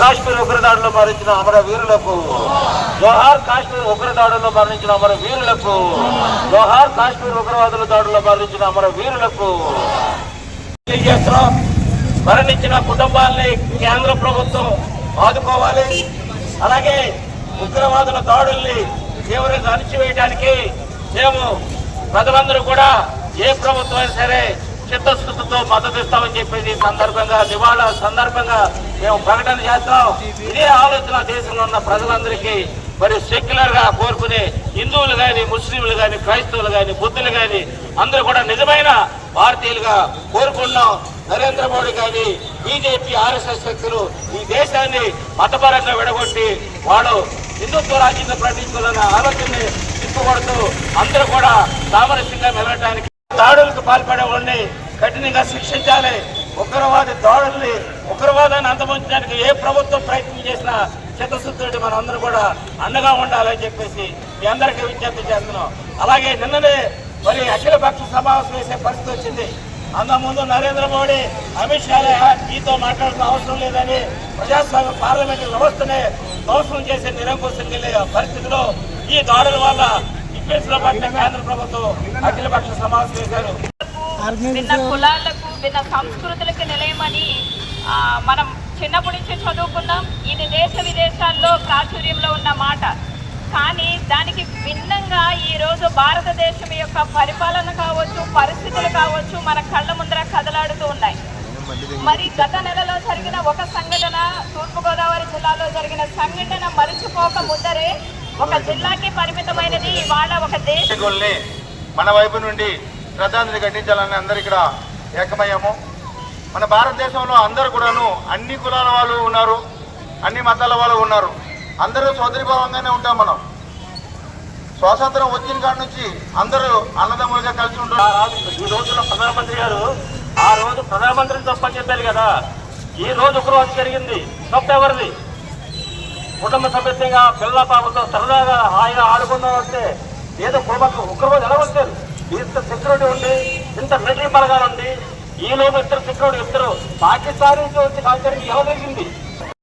కాశ్మీర్ ఉగ్రదాడుల్లో మరణించిన అమర వీరులకు. జోహార్ కాశ్మీర్ ఉగ్రదాడుల్లో మరణించిన అమర వీరులకు. జోహార్ కాశ్మీర్ ఉగ్రవాదుల దాడుల్లో మరణించిన అమర వీరులకు. మరణించిన కుటుంబాలని కేంద్ర ప్రభుత్వం ఆదుకోవాలి. అలాగే ఉగ్రవాదుల దాడుల్ని తీవ్రంగా అణిచివేయడానికి మేము ప్రజలందరూ కూడా ఏ ప్రభుత్వం అయినా సరే చిత్త మద్దతు ఇస్తామని చెప్పేసి సందర్భంగా దివాళా సందర్భంగా మేము ప్రకటన చేస్తాం. ఇదే ఆలోచన దేశంలో ఉన్న ప్రజలందరికీ మరి సెక్యులర్గా కోరుకునే హిందువులు గాని ముస్లింలు గాని క్రైస్తవులు గాని బుద్ధులు గాని అందరూ కూడా నిజమైన భారతీయులుగా కోరుకున్నాం నరేంద్ర మోడీ గాని బీజేపీ ఆర్ఎస్ఎస్ శక్తులు ఈ దేశాన్ని మతపరంగా విడగొట్టి వాళ్ళు హిందుత్వ రాజ్యంగా ప్రకటించాలన్న ఆలోచనని తిప్పుకొడుతూ అందరూ కూడా సామరస్యంగా మెలగటానికి దాడులకు పాల్పడే వాళ్ళని కఠినంగా శిక్షించాలి. ఉగ్రవాది దాడుల్ని ఉగ్రవాదాన్ని అంతమొంచడానికి ఏ ప్రభుత్వం ప్రయత్నం చేసినా చిత్తశుద్ధుడి మనందరూ అందరూ కూడా అండగా ఉండాలని చెప్పేసి మీ అందరికీ విజ్ఞప్తి చేస్తున్నాం. అలాగే నిన్ననే మరి అఖిల పక్ష సమావేశం వేసే పరిస్థితి వచ్చింది. అంతకుముందు నరేంద్ర మోడీ అమిత్ షా మీతో మాట్లాడుతున్న అవసరం లేదని ప్రజాస్వామ్య పార్లమెంటు వ్యవస్థనే ధ్వంసం చేసే నిరంకుశం వెళ్ళే పరిస్థితిలో ఈ దాడుల వల్ల కేంద్ర ప్రభుత్వం అఖిల పక్ష సమావేశం భిన్న కులాలకు భిన్న సంస్కృతులకు నిలయమని మనం చిన్నప్పటి నుంచి చదువుకున్నాం. ఇది దేశ విదేశాల్లో ప్రాచుర్యంలో ఉన్న మాట. కానీ దానికి భిన్నంగా ఈరోజు భారతదేశం యొక్క పరిపాలన కావచ్చు పరిస్థితులు కావచ్చు మన కళ్ళ ముందర కదలాడుతూ ఉన్నాయి. మరి గత నెలలో జరిగిన ఒక సంఘటన తూర్పుగోదావరి జిల్లాలో జరిగిన సంఘటన మరిచిపోక ముందరే ఒక జిల్లాకి పరిమితమైనది ఇవాళ ఒక దేశ నాయకుల్ని మన వైపు నుండి శ్రద్ధాంజలి ఘటించాలని అందరు ఇక్కడ ఏకమయ్యాము. మన భారతదేశంలో అందరు కూడాను అన్ని కులాల వాళ్ళు ఉన్నారు అన్ని మతాల వాళ్ళు ఉన్నారు. అందరూ సోదరిభావంగానే ఉంటాం మనం. స్వాతంత్రం వచ్చిన కాడ నుంచి అందరూ అన్నదమ్ములుగా కలిసి ఉంటారు ఈ రోజున ప్రధానమంత్రి గారు ఆ రోజు ప్రధానమంత్రిని తప్పని చెప్పారు కదా. ఈ రోజు ఉగ్రవాదం జరిగింది. తప్పు ఎవరిది? కుటుంబ సభ్యంగా పిల్ల పాపతో సరదాగా ఆయన ఆడుకుందాం వస్తే ఏదో కుటుంబం ఒక్కరోజు నిలవచ్చారు ఇంత సెక్యూరిటీ ఉంది ఇంత మిలిటరీ బలగాలు ఉంది ఈ లోపు ఇద్దరు సెక్యూరిటీ ఇద్దరు పాకిస్తాన్ నుంచి వచ్చి కాల్చడానికి ఎవరు